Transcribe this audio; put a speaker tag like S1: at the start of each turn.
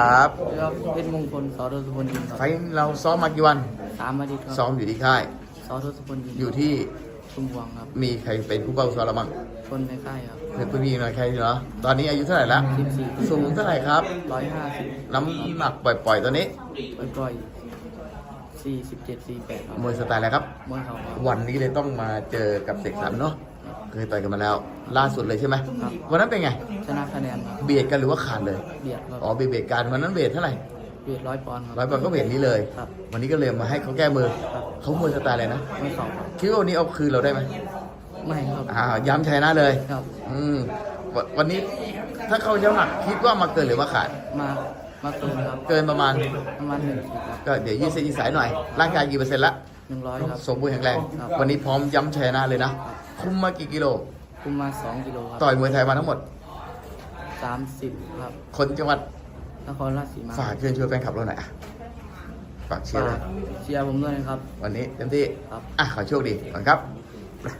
S1: ครับ
S2: ครับเพชรมงคลสอทศพลยินค
S1: ไฟ
S2: รับ
S1: ล์เราซ้อมมากี่วัน
S2: สามอาทิตย์ครับ
S1: ซ้อมอยู่ที่ค่าย
S2: สอทศพลยิน
S1: อยู่ที่
S2: ชุมพวงครับ
S1: มีใครเป็นผู้เป้าซ้อมเราบ้าง
S2: คนในค่ายครับ
S1: เพื่อนพี่หน่อยใครเหรอ ตอนนี้อายุเท่าไหร่แล้ว
S2: สิบสี่
S1: สูงเท่าไหร่ครับ
S2: ร้อยห้าสิบ
S1: น้ำหนักปล่อยๆตอนนี้
S2: ก้อยสี่สิบเจ็ดสี่แปดครับ
S1: มวยสไตล์อะไรครับ
S2: มวยเขาครับ
S1: วันนี้เลยต้องมาเจอกับเสกสรรเนาะ เคยต่อยกันมาแล้ว ล่าสุดเลยใช่ไหม
S2: ครับ
S1: วันนั้นเป็นไง
S2: ชนะคะแนนครับ
S1: เบียดกันหรือว่าขาดเลย
S2: เบียดครับ
S1: อ๋อเบียดเบียดกันวันนั้นเบียดเท่าไหร่
S2: เบียดร้อยปอนด์ครับ
S1: ร้อยปอนด์ก็เบียดนี้เลย
S2: ครับ
S1: วันนี้ก็เลยมาให้เขาแก้มือ
S2: ครับ
S1: เขามวยสไตล์อะไรนะ
S2: ไม่เขาครับ
S1: คิดว่าวันนี้เอาคืนเราได้ไหม
S2: ไม่ครับ
S1: อ่าย้ำชัยนะเลย
S2: ครับ
S1: อืมวันวันนี้ถ้าเขาย้ำหนักคิดว่ามาเกินหรือว่าขาด
S2: มามาเกินครับ
S1: เกินประมาณ
S2: ประมาณหนึ่งขีดครับ
S1: ก็เดี๋ยวยืดเส้นยืดสายหน่อย ร่างกายกี่เปอร์เซ็นต์ละ
S2: หนึ่งร้อยครับ
S1: สมบูรณ์แข็งแรง
S2: ครับ
S1: วันนี้พร้อมย้ำชัยนะเลยนะ คุมมากี่กิโล
S2: คุมมาสองกิโลครับ
S1: ต่อยมวยไทยมาทั้งหมด
S2: สามสิบครับ
S1: คนจังหวัด
S2: นครราชสีมา
S1: ฝากเชิญชวนแฟนคลับเราหน่อยอะฝากเชียร์
S2: ฝาก
S1: เลย
S2: เชียร์ผมด้วยนะครับ
S1: วันนี้เต็มที่
S2: ครับ
S1: อะขอโชคดีก่อนครับ
S2: ค